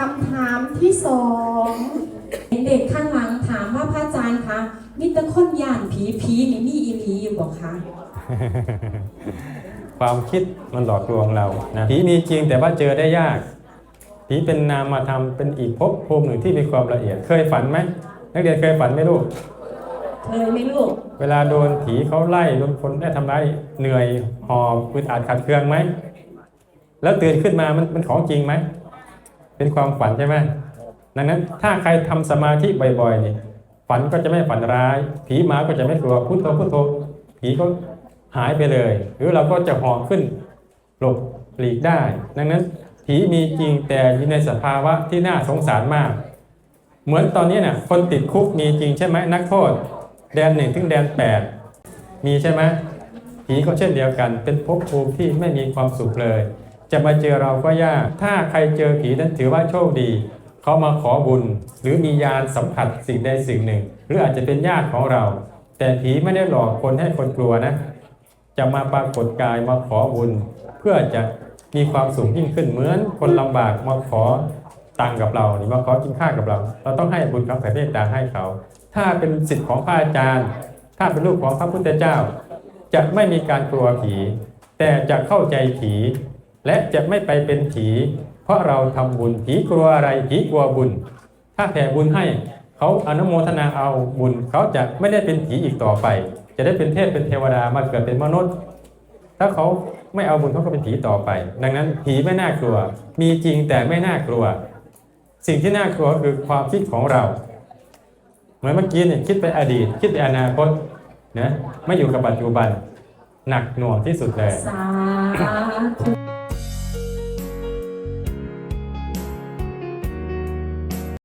คำถามที่สองเด็กข้างหลังถามว่าพระอาจารย์คะมิตรคนย่านผีผีนี่มีอีหลีอยู่บอกคะความคิดมันหลอกลวงเรานะผีมีจริงแต่ว่าเจอได้ยากผีเป็นนามธรรมเป็นอีกภพภูมิหนึ่งที่มีความละเอียดเคยฝันไหมนักเรียนเคยฝันไหมลูกเคยไหมลูกเวลาโดนผีเขาไล่โดนคนได้ทำร้ายเหนื่อยหอบอึดอัดขัดเคืองไหมแล้วตื่นขึ้นมามันมันของจริงไหม เป็นความฝันใช่ไหมดังนั้นถ้าใครทำสมาธิบ่อยๆนี่ฝันก็จะไม่ฝันร้าย ผีมาก็จะไม่กลัวพุทโธพุทโธผีก็หายไปเลย หรือเราก็จะห่อขึ้นหลบหลีกได้ ดังนั้นผีมีจริงแต่อยู่ในสภาวะที่น่าสงสารมาก เหมือนตอนนี้เนี่ยคนติดคุกมีจริงใช่ไหมนักโทษแดนหนึ่งถึงแดนแปดมีใช่ไหมผีก็เช่นเดียวกัน เป็นภพภูมิที่ไม่มีความสุขเลย จะมาเจอเราก็ยาก ถ้าใครเจอผีนั้นถือว่าโชคดี เขามาขอบุญ หรือมียานสัมผัสสิ่งใดสิ่งหนึ่ง หรืออาจจะเป็นญาติของเรา แต่ผีไม่ได้หลอกคนให้คนกลัวนะ จะมาปรากฏกายมาขอบุญ เพื่อจะมีความสุขยิ่งขึ้นเหมือนคนลำบากมาขอตังกับเราหรือมาขอกินข้าวกับเรา เราต้องให้บุญคำแผ่เมตตาให้เขา ถ้าเป็นสิทธิ์ของพระอาจารย์ ถ้าเป็นลูกของพระพุทธเจ้า จะไม่มีการกลัวผี แต่จะเข้าใจผี และจะไม่ไปเป็นผี เพราะเราทำบุญผีกลัวอะไรผีกลัวบุญ ถ้าแผ่บุญให้เขาอนุโมทนาเอาบุญเขาจะไม่ได้เป็นผีอีกต่อไป จะได้เป็นเทพเป็นเทวดามาเกิดเป็นมนุษย์ ถ้าเขาไม่เอาบุญเขาก็เป็นผีต่อไป ดังนั้นผีไม่น่ากลัว มีจริงแต่ไม่น่ากลัว สิ่งที่น่ากลัวคือความคิดของเรา เหมือนเมื่อกี้เนี่ยคิดไปอดีต คิดไปอนาคตนะไม่อยู่กับปัจจุบัน หนักหน่วงที่สุดเลยสาธุ